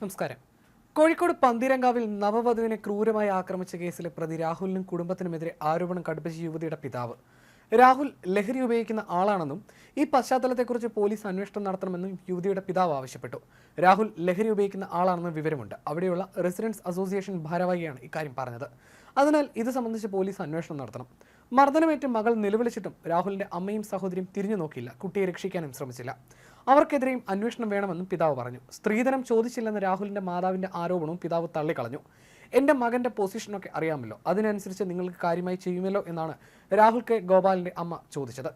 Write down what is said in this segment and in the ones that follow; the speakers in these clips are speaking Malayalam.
നമസ്കാരം. കോഴിക്കോട് പന്തിരങ്കാവിൽ നവവധുവിനെ ക്രൂരമായി ആക്രമിച്ച കേസിലെ പ്രതി രാഹുലിനും കുടുംബത്തിനുമെതിരെ ആരോപണം കടുപ്പിച്ച യുവതിയുടെ പിതാവ്. രാഹുൽ ലഹരി ഉപയോഗിക്കുന്ന ആളാണെന്നും ഈ പശ്ചാത്തലത്തെക്കുറിച്ച് പോലീസ് അന്വേഷണം നടത്തണമെന്നും യുവതിയുടെ പിതാവ് ആവശ്യപ്പെട്ടു. രാഹുൽ ലഹരി ഉപയോഗിക്കുന്ന ആളാണെന്നും വിവരമുണ്ട്. അവിടെയുള്ള റെസിഡൻസ് അസോസിയേഷൻ ഭാരവാഹിയാണ് ഇക്കാര്യം പറഞ്ഞത്. അതിനാൽ ഇത് സംബന്ധിച്ച് പോലീസ് അന്വേഷണം നടത്തണം. മർദ്ദനമേറ്റ് മകൾ നിലവിളിച്ചിട്ടും രാഹുലിന്റെ അമ്മയും സഹോദരിയും തിരിഞ്ഞു നോക്കിയില്ല കുട്ടിയെ രക്ഷിക്കാനും ശ്രമിച്ചില്ല. അവർക്കെതിരെയും അന്വേഷണം വേണമെന്നും പിതാവ് പറഞ്ഞു. സ്ത്രീധനം ചോദിച്ചില്ലെന്ന രാഹുലിന്റെ മാതാവിന്റെ ആരോപണവും പിതാവ് തള്ളിക്കളഞ്ഞു. എന്റെ മകന്റെ പൊസിഷനൊക്കെ അറിയാമല്ലോ. അതിനനുസരിച്ച് നിങ്ങൾക്ക് കാര്യമായി ചെയ്യുമല്ലോ എന്നാണ് രാഹുൽ കെ. ഗോപാലിന്റെ അമ്മ ചോദിച്ചത്.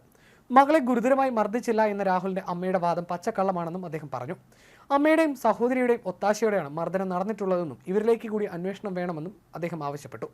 മകളെ ഗുരുതരമായി മർദ്ദിച്ചില്ല എന്ന രാഹുലിന്റെ അമ്മയുടെ വാദം പച്ചക്കള്ളമാണെന്നും അദ്ദേഹം പറഞ്ഞു. അമ്മയുടെയും സഹോദരിയുടെയും ഒത്താശയോടെയാണ് മർദ്ദനം നടന്നിട്ടുള്ളതെന്നും ഇവരിലേക്ക് കൂടി അന്വേഷണം വേണമെന്നും അദ്ദേഹം ആവശ്യപ്പെട്ടു.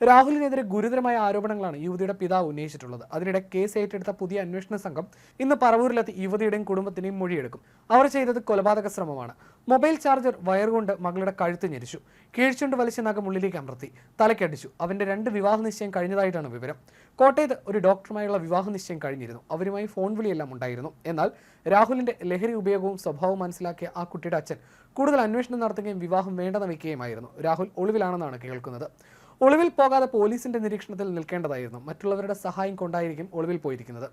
രാഹുലിനെതിരെ ഗുരുതരമായ ആരോപണങ്ങളാണ് യുവതിയുടെ പിതാവ് ഉന്നയിച്ചിട്ടുള്ളത്. അതിനിടെ കേസ് ഏറ്റെടുത്ത പുതിയ അന്വേഷണ സംഘം ഇന്ന് പറവൂരിലെത്തി യുവതിയുടെയും കുടുംബത്തിന്റെയും മൊഴിയെടുക്കും. അവർ ചെയ്തത് കൊലപാതക ശ്രമമാണ്. മൊബൈൽ ചാർജർ വയറുകൊണ്ട് മകളുടെ കഴുത്ത് ഞെരിച്ചു. കീഴ്ച്ചുണ്ട് വലിച്ച നഖം ഉള്ളിലേക്ക് അമർത്തി. തലക്കടിച്ചു. അവന്റെ രണ്ട് വിവാഹ നിശ്ചയം കഴിഞ്ഞതായിട്ടാണ് വിവരം. കോട്ടയത്ത് ഒരു ഡോക്ടറുമായുള്ള വിവാഹ നിശ്ചയം കഴിഞ്ഞിരുന്നു. അവരുമായി ഫോൺ വിളിയെല്ലാം ഉണ്ടായിരുന്നു. എന്നാൽ രാഹുലിന്റെ ലഹരി ഉപയോഗവും സ്വഭാവവും മനസ്സിലാക്കിയ ആ കുട്ടിയുടെ അച്ഛൻ. കൂടുതൽ അന്വേഷണം നടത്തുകയും വിവാഹം വേണ്ടെന്ന് വയ്ക്കുകയുമായിരുന്നു. രാഹുൽ ഒളിവിലാണെന്നാണ് കേൾക്കുന്നത്. ഒളിവിൽ പോകാതെ പോലീസിന്റെ നിരീക്ഷണത്തിൽ നിൽക്കേണ്ടതായിരുന്നു. മറ്റുള്ളവരുടെ സഹായം കൊണ്ടായിരിക്കും ഒളിവിൽ പോയിരിക്കുന്നത്.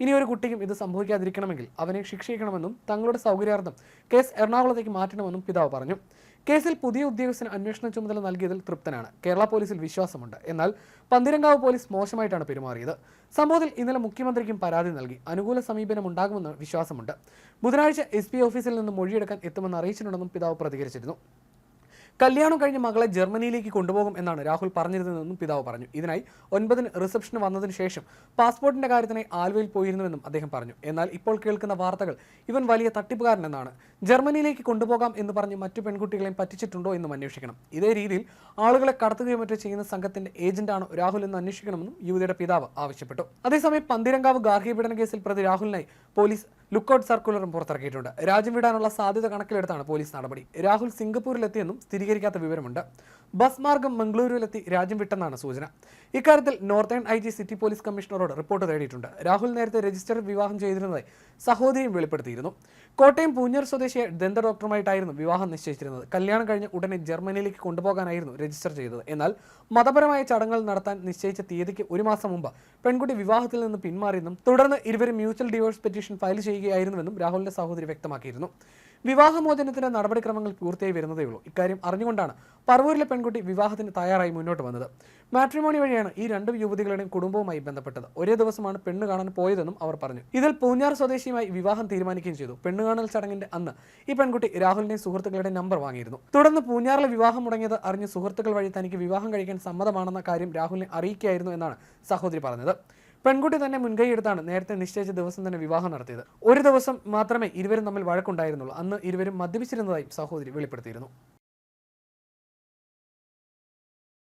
ഇനി ഒരു കുട്ടിക്കും ഇത് സംഭവിക്കാതിരിക്കണമെങ്കിൽ അവനെ ശിക്ഷിക്കണമെന്നും തങ്ങളുടെ സൗകര്യാർത്ഥം കേസ് എറണാകുളത്തേക്ക് മാറ്റണമെന്നും പിതാവ് പറഞ്ഞു. കേസിൽ പുതിയ ഉദ്യോഗസ്ഥന് അന്വേഷണ ചുമതല നൽകിയതിൽ തൃപ്തനാണ്. കേരള പോലീസിൽ വിശ്വാസമുണ്ട്. എന്നാൽ പന്തിരങ്കാവ് പോലീസ് മോശമായിട്ടാണ് പെരുമാറിയത്. സംഭവത്തിൽ ഇന്നലെ മുഖ്യമന്ത്രിക്കും പരാതി നൽകി. അനുകൂല സമീപനം ഉണ്ടാകുമെന്ന് വിശ്വാസമുണ്ട്. ബുധനാഴ്ച എസ് ഓഫീസിൽ നിന്ന് മൊഴിയെടുക്കാൻ എത്തുമെന്ന് അറിയിച്ചിട്ടുണ്ടെന്നും പിതാവ് പ്രതികരിച്ചിരുന്നു. കല്യാണം കഴിഞ്ഞ് മകളെ ജർമ്മനിയിലേക്ക് കൊണ്ടുപോകും എന്നാണ് രാഹുൽ പറഞ്ഞിരുന്നതെന്നും പിതാവ് പറഞ്ഞു. ഇതിനായി ഒൻപതിന് റിസപ്ഷന് വന്നതിന് ശേഷം പാസ്പോർട്ടിന്റെ കാര്യത്തിനായി ആലുവയിൽ പോയിരുന്നുവെന്നും അദ്ദേഹം പറഞ്ഞു. എന്നാൽ ഇപ്പോൾ കേൾക്കുന്ന വാർത്തകൾ ഇവൻ വലിയ തട്ടിപ്പുകാരനെന്നാണ്. ജർമ്മനിയിലേക്ക് കൊണ്ടുപോകാം എന്ന് പറഞ്ഞ് മറ്റു പെൺകുട്ടികളെയും പറ്റിച്ചിട്ടുണ്ടോ എന്നും അന്വേഷിക്കണം. ഇതേ രീതിയിൽ ആളുകളെ കടത്തുകയോ മറ്റോ ചെയ്യുന്ന സംഘത്തിന്റെ ഏജന്റാണ് രാഹുൽ എന്ന് അന്വേഷിക്കണമെന്നും യുവതിയുടെ പിതാവ് ആവശ്യപ്പെട്ടു. അതേസമയം പന്തിരങ്കാവ് ഗാർഹിക പീഡന കേസിൽ പ്രതി രാഹുലിനായി പോലീസ് ലുക്കൌട്ട് സർക്കുലറും പുറത്തിറക്കിയിട്ടുണ്ട്. രാജ്യം വിടാനുള്ള സാധ്യത കണക്കിലെടുത്താണ് പോലീസ് നടപടി. രാഹുൽ സിംഗപ്പൂരിലെത്തിയെന്നും സ്ഥിരീകരിക്കാത്ത വിവരമുണ്ട്. ബസ് മാർഗം മംഗളൂരുവിലെത്തി രാജ്യം വിട്ടെന്നാണ് സൂചന. ഇക്കാര്യത്തിൽ northern I G city police കമ്മീഷണറോട് report തേടിയിട്ടുണ്ട്. രാഹുൽ നേരത്തെ രജിസ്റ്റർ വിവാഹം ചെയ്തിരുന്നതായി സഹോദരിയും വെളിപ്പെടുത്തിയിരുന്നു. കോട്ടയം പൂഞ്ഞർ സ്വദേശിയെ ദന്ത ഡോക്ടറുമായിട്ടായിരുന്നു വിവാഹം നിശ്ചയിച്ചിരുന്നത്. കല്യാണം കഴിഞ്ഞ് ഉടനെ ജർമ്മനിയിലേക്ക് കൊണ്ടുപോകാനായിരുന്നു രജിസ്റ്റർ ചെയ്തത്. എന്നാൽ മതപരമായ ചടങ്ങുകൾ നടത്താൻ നിശ്ചയിച്ച തീയതിക്ക് ഒരു മാസം മുമ്പ് പെൺകുട്ടി വിവാഹത്തിൽ നിന്ന് പിന്മാറിയെന്നും തുടർന്ന് ഇരുവരും മ്യൂച്വൽ ഡിവോഴ്സ് പെറ്റീഷൻ ഫയൽ ചെയ്യുകയായിരുന്നുവെന്നും രാഹുലിന്റെ സഹോദരി വ്യക്തമാക്കിയിരുന്നു. വിവാഹമോചനത്തിന്റെ നടപടിക്രമങ്ങൾ പൂർത്തിയായി വരുന്നതേ ഉള്ളൂ. ഇക്കാര്യം അറിഞ്ഞുകൊണ്ടാണ് പറവൂരിലെ പെൺകുട്ടി വിവാഹത്തിന് തയ്യാറായി മുന്നോട്ട് വന്നത്. മാട്രിമോണി വഴിയാണ് ഈ രണ്ട് യുവതികളുടെയും കുടുംബവുമായി ബന്ധപ്പെട്ടത്. ഒരേ ദിവസമാണ് പെണ്ണ് കാണാൻ പോയതെന്നും അവർ പറഞ്ഞു. ഇതിൽ പൂഞ്ഞാർ സ്വദേശിയുമായി വിവാഹം തീരുമാനിക്കുകയും ചെയ്തു. പെണ്ണ് കാണൽ ചടങ്ങിന്റെ അന്ന് ഈ പെൺകുട്ടി രാഹുലിന്റെ സുഹൃത്തുക്കളുടെ നമ്പർ വാങ്ങിയിരുന്നു. തുടർന്ന് പൂഞ്ഞാറിലെ വിവാഹം മുടങ്ങിയത് അറിഞ്ഞ് സുഹൃത്തുക്കൾ വഴി തനിക്ക് വിവാഹം കഴിക്കാൻ സമ്മതമാണെന്ന കാര്യം രാഹുലിനെ അറിയിക്കുകയായിരുന്നു എന്നാണ് സഹോദരി പറഞ്ഞത്. പെൺകുട്ടി തന്നെ മുൻകൈ എടുത്താണ് നേരത്തെ നിശ്ചയിച്ച ദിവസം തന്നെ വിവാഹം നടത്തിയത്. ഒരു ദിവസം മാത്രമേ ഇരുവരും തമ്മിൽ വഴക്കുണ്ടായിരുന്നുള്ളൂ. അന്ന് ഇരുവരും മദ്യപിച്ചിരുന്നതായും സഹോദരി വെളിപ്പെടുത്തിയിരുന്നു.